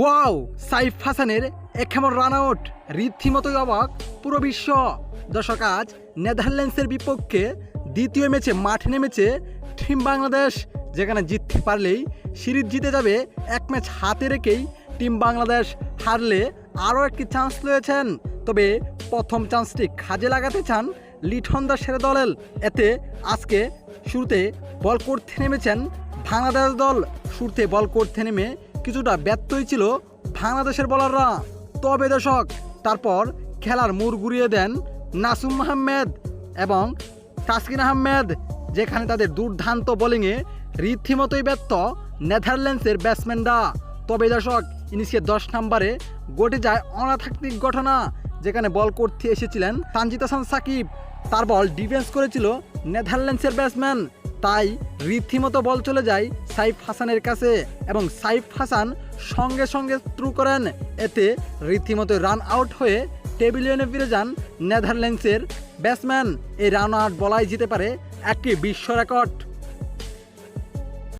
Wow, Saif হাসানের একেমন run out রীতিমতোই অবাক পুরো বিশ্ব। দর্শক, আজ নেদারল্যান্ডসের বিপক্ষে দ্বিতীয় ম্যাচে মাঠে নেমেছে টিম বাংলাদেশ, যেখানে জিততে পারলেই সিরিজ জিতে যাবে এক ম্যাচ হাতে রেখেই টিম বাংলাদেশ হারলে আরও একটি চান্স রয়েছেন তবে প্রথম চান্সটি কাজে লাগাতে চান লিঠন দাস সেরে দলের। এতে আজকে শুরুতে বল করতে নেমেছেন বাংলাদেশ দল। শুরুতে বল করতে নেমে কিছুটা ব্যত্যই ছিল বাংলাদেশের বলাররা তবে দর্শক, তারপর খেলার মোড় ঘুরিয়ে দেন নাসুম আহমেদ এবং তাসকিন আহমেদ, যেখানে তাদের দুর্দান্ত বোলিংয়ে রীতিমতোই ব্যর্থ নেদারল্যান্ডসের ব্যাটসম্যানরা তবে দর্শক ইনিশকে দশ নম্বরে ঘটে যায় অনাথাত্মিক ঘটনা, যেখানে বল করতে এসেছিলেন তানজিদ হাসান সাকিব। তার বল ডিফেন্স করেছিল নেদারল্যান্ডসের ব্যাটসম্যান তাই রীতিমতো বল চলে যায় সাইফ হাসানের কাছে এবং সাইফ হাসান সঙ্গে সঙ্গে থ্রু করেন। এতে রীতিমতো রান আউট হয়ে টেবিলিয়নে ফিরে যান নেদারল্যান্ডসের ব্যাটসম্যান এই রান আউট বলাই যেতে পারে একটি বিশ্ব রেকর্ড